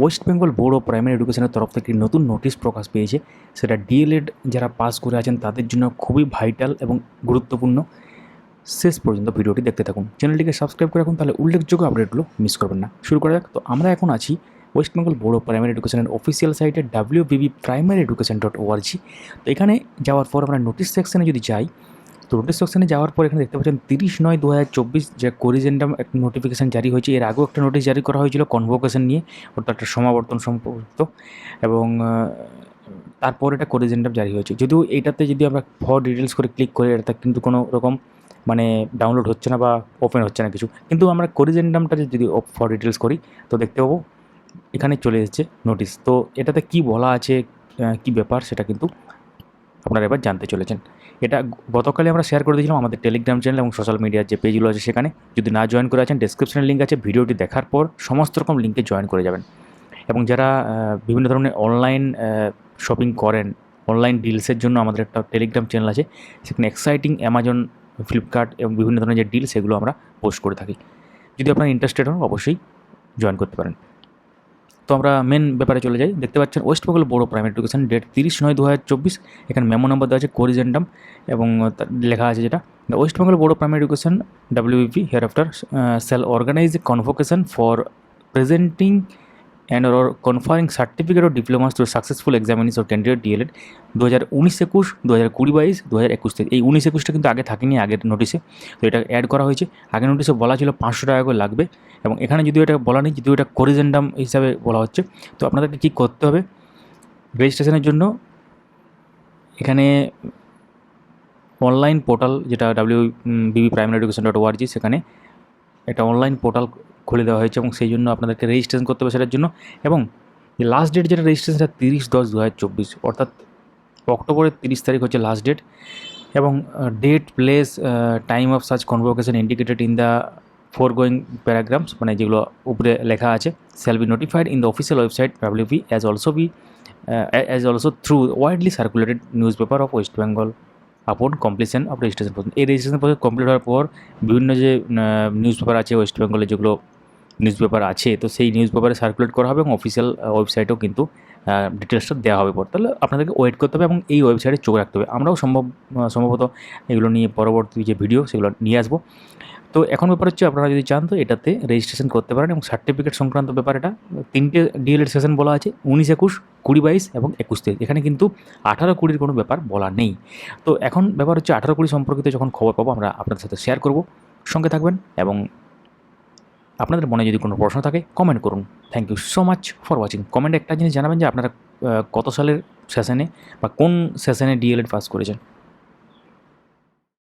West Bengal board of primary এডুকেশনের তরফ থেকে নতুন নোটিশ প্রকাশ পেয়েছে। সেটা ডিএলএড যারা পাস করে আছেন, তাদের জন্য খুবই ভাইটাল এবং গুরুত্বপূর্ণ। শেষ পর্যন্ত ভিডিওটি দেখতে থাকুন। চ্যানেলটিকে সাবস্ক্রাইব করে রাখুন, তাহলে উল্লেখযোগ্য আপডেটগুলো মিস করবেন না। শুরু করা যাক। তো আমরা এখন আছি West Bengal board of primary এডুকেশনের অফিসিয়াল সাইটে W BB primary education dot org তো এখানে যাওয়ার পর আমরা নোটিশ সেকশনে যদি যাই তো নোটিশ সেকশনে যাওয়ার পর এখানে দেখতে পাচ্ছেন তিরিশ নয় দু হাজার চব্বিশ যে কোরিজেন্ডাম একটা নোটিফিকেশান জারি হয়েছে। এর আগেও একটা নোটিশ জারি করা হয়েছিল কনভোকেশন নিয়ে, অর্থাৎ একটা সমাবর্তন সম্পর্কিত এবং তারপর এটা কোরিজেন্ডাম জারি হয়েছে। যদিও এইটাতে যদি আমরা ফর ডিটেলস করে ক্লিক করি এটা কিন্তু কোনো রকম মানে ডাউনলোড হচ্ছে না বা ওপেন হচ্ছে না কিছু। কিন্তু আমরা কোরিজেন্ডামটা যদি ফর ডিটেলস করি, তো দেখতে পাবো এখানে চলে এসেছে নোটিশ তো এটাতে কি বলা আছে কি ব্যাপার সেটা কিন্তু আপনারা এবার জানতে চলেছেন। এটা গতকালে আমরা শেয়ার করে দিয়েছিলাম আমাদের টেলিগ্রাম চ্যানেল এবং সোশ্যাল মিডিয়ার যে পেজগুলো আছে সেখানে। যদি না জয়েন করে আছেন ডেসক্রিপশনের লিঙ্ক আছে। ভিডিওটি দেখার পর সমস্ত রকম লিঙ্কে জয়েন করে যাবেন। এবং যারা বিভিন্ন ধরনের অনলাইন শপিং করেন অনলাইন ডিলসের জন্য আমাদের একটা টেলিগ্রাম চ্যানেল আছে। সেখানে এক্সাইটিং অ্যামাজন ফ্লিপকার্ট এবং বিভিন্ন ধরনের যে ডিল সেগুলো আমরা পোস্ট করে থাকি। যদি আপনারা ইন্টারেস্টেড হন, অবশ্যই জয়েন করতে পারেন। তো আমরা মেন ব্যাপারে চলে যাই। দেখতে পাচ্ছেন West Bengal of primary education date তিরিশ নয় দু হাজার চব্বিশ। এখানে মেমো নম্বর দেওয়া আছে কোরিজেন্ডাম এবং লেখা আছে যেটা। West Bengal board of primary education WP hereafter shall organise convocation for presenting and or conferring certificate of diplomas to successful examinees or candidate DElEd দু হাজার উনিশ একুশ দু হাজার কুড়ি বাইশ দু হাজার একুশ থেকে। এই উনিশ একুশটা কিন্তু আগে থাকেনি, আগের নোটিশে তো এটা অ্যাড করা হয়েছে। আগের নোটিশে বলা ছিল পাঁচশো টাকা করে লাগবে। এবং এখানে যদিও এটা বলা নেই, যদিও এটা কোরিজেন্ডাম হিসাবে বলা হচ্ছে। তো আপনাদেরকে কী করতে হবে? রেজিস্ট্রেশনের জন্য এখানে অনলাইন পোর্টাল যেটা W BB primary education dot org সেখানে একটা অনলাইন পোর্টাল খুলে দেওয়া হয়েছে এবং সেই জন্য আপনাদেরকে রেজিস্ট্রেশন করতে হবে সেটার জন্য এবং লাস্ট ডেট যেটা রেজিস্ট্রেশন সেটা তিরিশ দশ দু হাজার চব্বিশ, অর্থাৎ অক্টোবরের তিরিশ তারিখ হচ্ছে লাস্ট ডেট এবং date place time of search convocation indicated in the foregoing paragraphs মানে যেগুলো উপরে লেখা আছে shall be notified in the official website WP as also be as also through widely circulated news paper of West Bengal upon completion of registration process এই registration process complete হওয়ার পর বিভিন্ন যে নিউজ পেপার আছে West বেঙ্গলে যেগুলো news paper আছে, তো সেই নিউজ পেপারে সার্কুলেট করা হবে এবং অফিসিয়াল ওয়েবসাইটেও কিন্তু ডিটেলসটা দেওয়া হবে পর। তাহলে আপনাদেরকে ওয়েট করতে হবে এবং এই ওয়েবসাইটে চোখ রাখতে হবে। আমরাও সম্ভব সম্ভবত এগুলো নিয়ে পরবর্তী যে ভিডিও সেগুলো নিয়ে আসব। তো এখন ব্যাপার হচ্ছে, আপনারা যদি চান তো এটাতে রেজিস্ট্রেশন করতে পারেন এবং সার্টিফিকেট সংক্রান্ত ব্যাপার এটা, তিনটে ডিএলএড সেশন বলা আছে, উনিশ, একুশ, কুড়ি, বাইশ এবং একুশ তেইশ। এখানে কিন্তু আঠারো, কুড়ির কোনো ব্যাপার বলা নেই। তো এখন ব্যাপার হচ্ছে, আঠারো, কুড়ি সম্পর্কিত যখন খবর পাবো, আমরা আপনাদের সাথে শেয়ার করব। সঙ্গে থাকবেন এবং আপনাদের মনে যদি কোনো প্রশ্ন থাকে কমেন্ট করুন। Thank you so much for watching কমেন্টে একটা জিনিস জানাবেন যে আপনারা কত সালের সেশনে বা কোন সেশনে ডিএলএড পাস করেছেন।